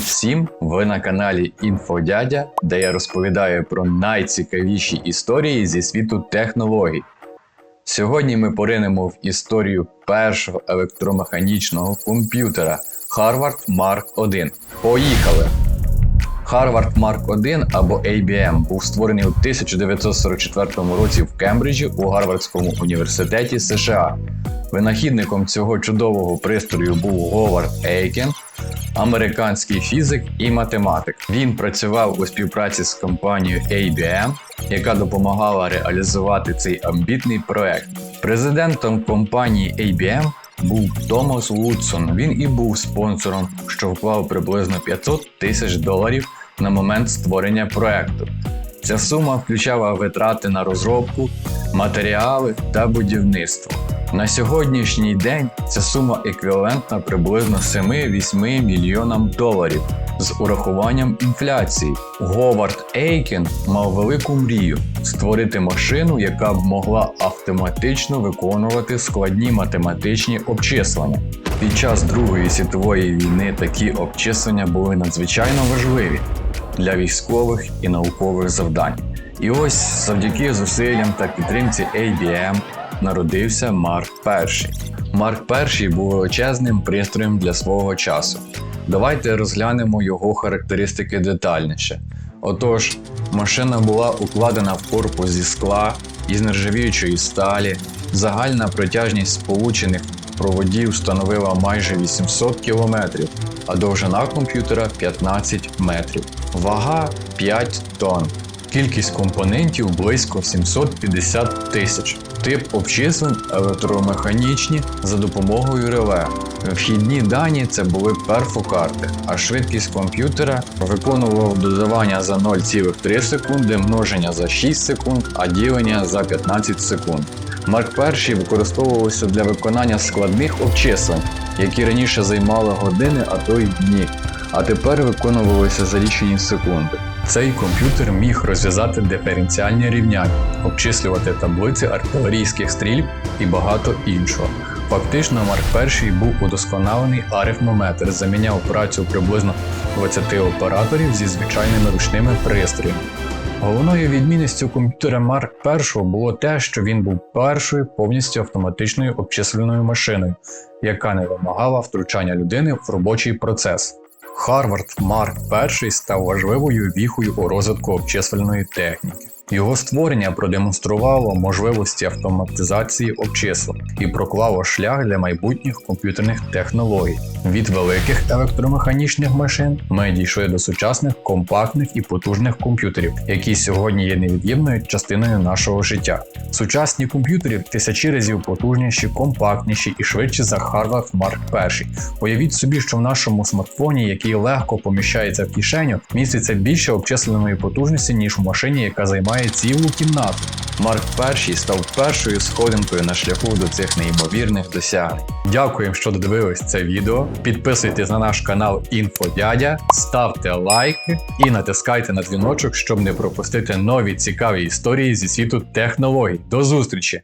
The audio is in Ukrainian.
всім! Ви на каналі Інфодядя, де я розповідаю про найцікавіші історії зі світу технологій. Сьогодні ми поринемо в історію першого електромеханічного комп'ютера Harvard Mark 1. Поїхали! Harvard Mark 1 або ABM був створений у 1944 році в Кембриджі у Гарвардському університеті США. Винахідником цього чудового пристрою був Говард Ейкен, американський фізик і математик. Він працював у співпраці з компанією ABM, яка допомагала реалізувати цей амбітний проект. Президентом компанії ABM був Томас Вудсон. Він і був спонсором, що вклав приблизно 500 тисяч доларів на момент створення проекту. Ця сума включала витрати на розробку, матеріали та будівництво. На сьогоднішній день ця сума еквівалентна приблизно 7-8 мільйонам доларів з урахуванням інфляції. Говард Ейкен мав велику мрію створити машину, яка б могла автоматично виконувати складні математичні обчислення. Під час Другої світової війни такі обчислення були надзвичайно важливі для військових і наукових завдань. І ось завдяки зусиллям та підтримці ABM народився Марк І. Марк І був величезним пристроєм для свого часу. Давайте розглянемо його характеристики детальніше. Отож, машина була укладена в корпус зі скла із нержавіючої сталі, загальна протяжність сполучених проводів становила майже 800 км, а довжина комп'ютера 15 метрів. Вага 5 тонн. Кількість компонентів близько 750 тисяч. Тип обчислень електромеханічні за допомогою реле. Вхідні дані це були перфокарти, а швидкість комп'ютера виконував додавання за 0,3 секунди, множення за 6 секунд, а ділення за 15 секунд. Марк І використовувався для виконання складних обчислень, які раніше займали години, а то й дні, а тепер виконувалися за лічені секунди. Цей комп'ютер міг розв'язати диференціальні рівняння, обчислювати таблиці артилерійських стрільб і багато іншого. Фактично, Марк І був удосконалений арифмометр, заміняв працю приблизно 20 операторів зі звичайними ручними пристроями. Головною відмінністю комп'ютера Марк І було те, що він був першою повністю автоматичною обчисленою машиною, яка не вимагала втручання людини в робочий процес. Харвард Марк І став важливою віхою у розвитку обчислювальної техніки. Його створення продемонструвало можливості автоматизації обчислень і проклало шлях для майбутніх комп'ютерних технологій. Від великих електромеханічних машин ми дійшли до сучасних компактних і потужних комп'ютерів, які сьогодні є невід'ємною частиною нашого життя. Сучасні комп'ютери тисячі разів потужніші, компактніші і швидші за Harvard Mark І. Уявіть собі, що в нашому смартфоні, який легко поміщається в кишеню, міститься більше обчисленої потужності, ніж у машині, яка займає цілу кімнату. Марк І став першою сходинкою на шляху до цих неймовірних досягнень. Дякуємо, що додивились це відео. Підписуйтесь на наш канал Інфодядя, ставте лайки і натискайте на дзвіночок, щоб не пропустити нові цікаві історії зі світу технологій. До зустрічі!